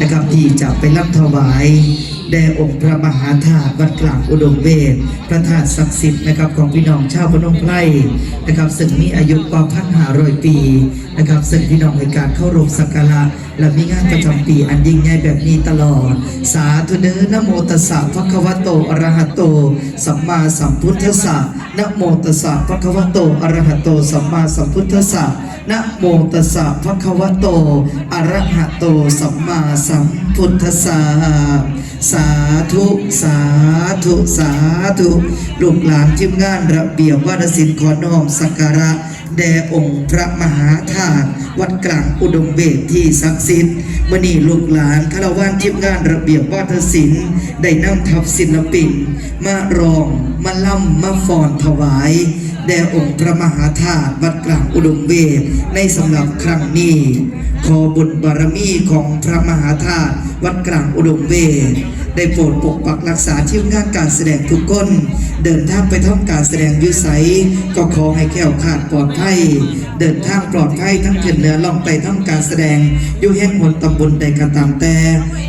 นะครับที่จะไปรับถวายแด่องค์พระมหาธาตุวัดกลางอุดมเวทพระธาตุศักดิ์สิทธิ์นะครับของพี่น้องชาวพนมไพรนะครับซึ่งมีอายุกว่าพันห้าร้อยปีนะครับซึ่งพี่น้องในการเข้าร่วมสักการะและมีงานประจำปีอันยิ่งใหญ่แบบนี้ตลอด สาธุเด้อนโมตัสสะภะคะวะโตอะระหะโต สัมมาสัมพุทธัสสะนโมตัสสะภะคะวะโตอะระหะโต สัมมาสัมพุทธัสสะนโมตัสสะภะคะวะโตอะระหะโต สัมมาสัมพุทธสสะสาธุสาธุสาธุลูกหลานทีมงานระเบียบวาทศิลป์ขอน้อมสักการะแด่องค์พระมหาธาตุวัดกลางอุดมเวทที่ศักดิ์สิทธิ์มื่อนี้ลูกหลานคารวานทีมงานระเบียบวาทศิลป์ได้นำทัพศิลปิน มารองมาล่ำมาฟอนถวาย แด่องค์พระมหาธาตุวัดกลางอุดมเวทในสำหรับครั้งนี้ ขอบุญบารมีของพระมหาธาตุวัดกลางอุดมเวทได้โปรดปกปักรักษาทีมงานการแสดงทุกคนเดินทางไปท่องการแสดงยุไสก็ขอให้แก้วขาดปลอดภัยเดินทางปลอดภัยทั้งขึ้นเหนือล่องไปท่องการแสดงยู่แห่งหนตำบลใดก็ตามแต่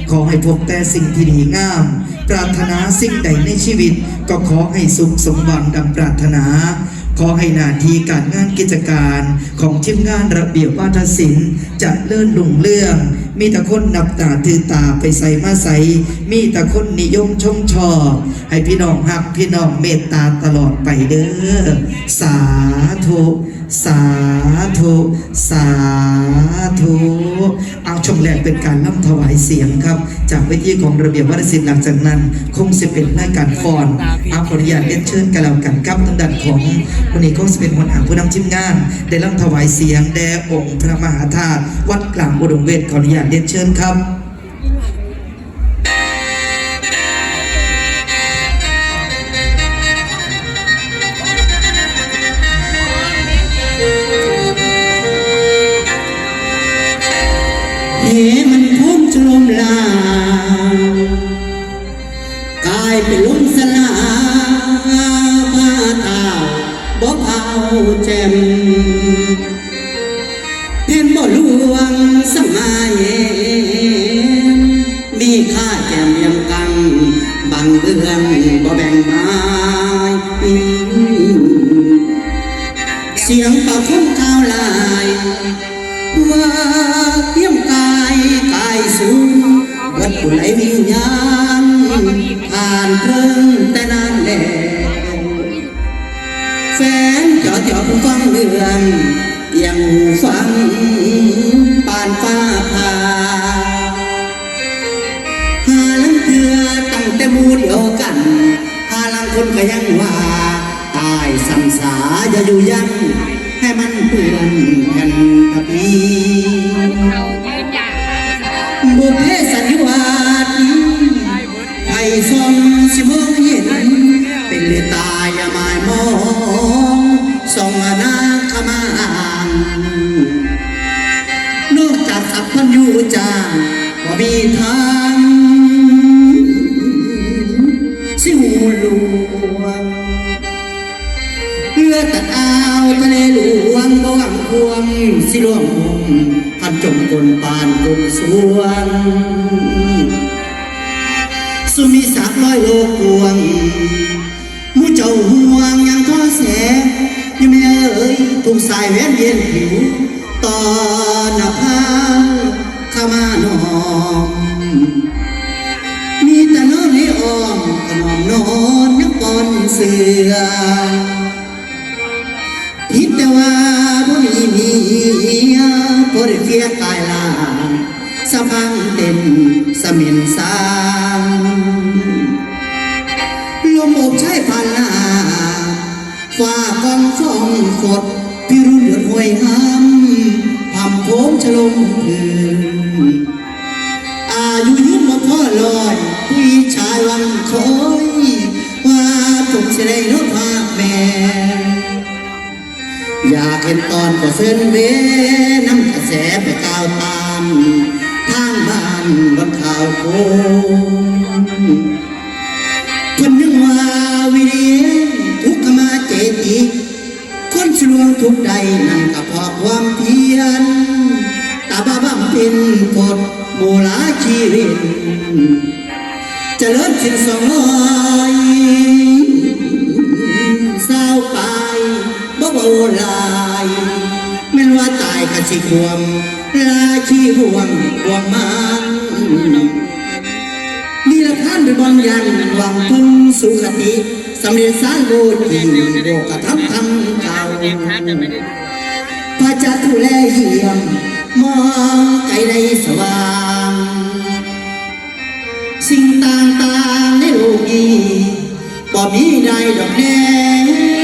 ขอให้พบแต่สิ่งที่ดีงาม ปรารถนาสิ่งใดในชีวิต ก็ขอให้สุขสมหวังดังปรารถนา ขอให้หนาทีการงานกิจการของทีมงานระเบียบวาทศิลป์จะเลื่อนลุงเรื่อง มีแต่คนนับตาถือตาไปใส่มาใส่มีแต่คนนิยมชมชอบ ให้พี่น้องหักพี่น้องเมตตาตลอดไปเด้อสาธุ สาธุ สาธุ เอาชมแรกเป็นการล่ำถวายเสียงครับ จากเวทีของระเบียบวัฒนศิลป์หลังจากนั้น คงจะเป็นราการฟอนเอาขออนุญาตเรียนเชิญกันแล้วกันครับทางด้านของวันนี้คงจะเป็นคนอ่านผู้นำทีมงาน ได้ล่ำถวายเสียงแด่องค์พระมหาธาตุวัดกลางอุดมเวทขออนุญาตเรียนเชิญครับ แจ่มเพียนบ่ลวงสมัยมีค่าแจ่มยี่ยมกันบังเอื้อนบ่แบ่งไม้เสียงปะพุ่มข้าวลายว่าเยี่ยมกายกายสูงวัดผู้ไหลวิญาณผ่านเพิ่งแต่นานแล้ว ฟังเรื่อง ยังฟังปานฟ้าผ่าหาลังเถือตั้งแต่หมูเดียวกันหาลังคนก็ยังว่า ตายสังสาอย่าอยู่ยันให้มันเปื้อนแผ่นตะพีเขายืนอย่างบุพเพสันนิวาสไผ่ทรงสิมองเห็นเป็นเลือตายอย่าหมา สัพพัญญูจาว่ามีทางสิหูลวงเพื่อตัดเอาทะเลหลวงบ่หวังควงสิล่วงมุมพันจมกลปานกลมสวงสุมีสักร้อยโลกวงมูเจ้าห่วงยังท้อแสยู่แม่เอ้ยถูกสายแหวนเย็นผิวตอนหน้าผา เข้ามานอม มีแต่นอนให้อ้อมขนอมนอนยังปอนเสือพิดแต่ว่าบ่มีเมียบ่ได้เฟียกายลาสะพังเต็มสมินสางลมอบใช้ผ่านหน้าฟ้ากองฟองฝดพิรุณเดือดห้วยห้ำ พำโพงฉลมพื้นอายุยืนมาพ่อลอยผู้ชายวันคอยว่าผมจะได้รถภาแม่อยากเห็นตอนก็เส้นเวน้ำกระแสไปก้าวตามทางบ้านบนข่าวโคง ทุกใดนั่นก็เพราะความเพียรตาบ้าบ้าเป็นกดโมลาชีวิตเจริญสิ่งสองร้อยสาวไปบ่เบาลายแม่ว่าตายกะสิควมลาชีห่วงห่วงมันมีละท่านเป็นบางยันหวังพึ่งสุขติสำเร็จสารโลกีโลกธรรมคำ เก่าพระจะดูแลเหี่ยมมองไกลในสว่าง สิ่งต่างๆในโลกนี้บ่มีใดดอกแน่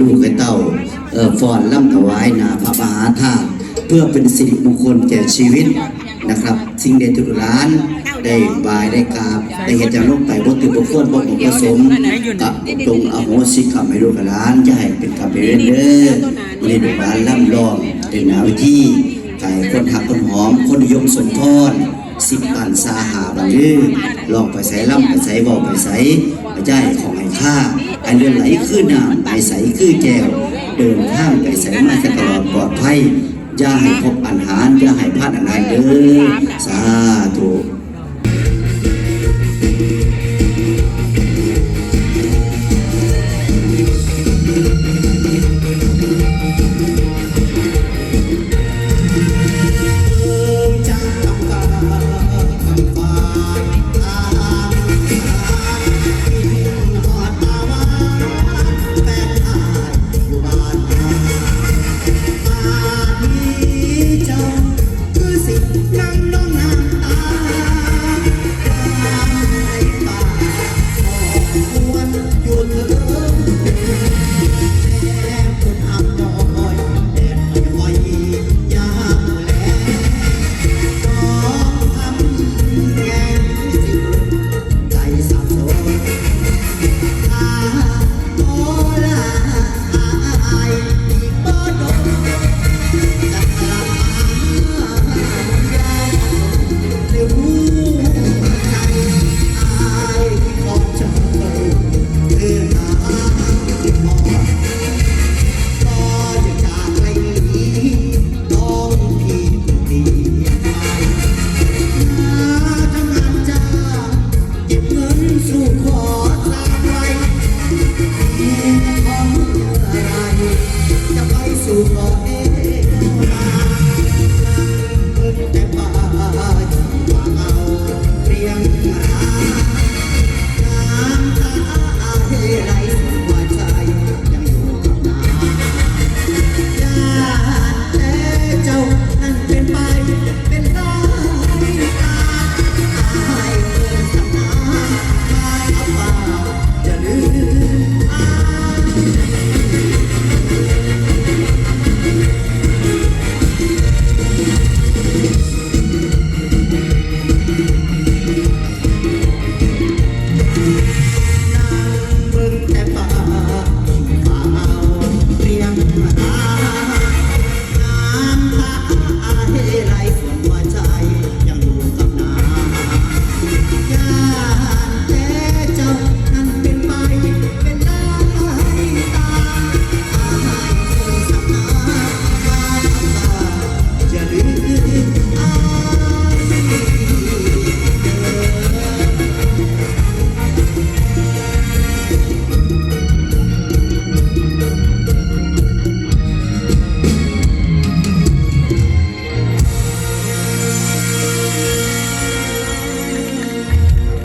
ลูกให้เต้าเออฟ้อนล่ำถวายนาพระมหาธาตุเพื่อเป็นสิริมงคลแก่ชีวิตนะครับ สิ่งเด็ดทุกร้านได้บายได้กราบได้เห็นจากลงไปบ่ถือบ่ควรบ่เหมาะบ่สมกะตรงอโหสิกรรมให้ลูกหลานจะให้เป็นกรรมเป็นเวรเด้อวันนี้ลูกหลานล่ำลองเป็นหนาวิธีไก่คนหักคนหอม คนยมสมทอนสิบปันสาหาบันลือลองไปใส่ล่ำไปใส่บอไปใส่ไปใจของไอ้ข้า ไอเลือนไหลขึ้นน้ำไอใสขึ้นแก้ว เดินข้ามไปใสมาตลอดปลอดภัยอย่าให้พบอันหารอย่าให้พลาดอันหารเด้อสาธุ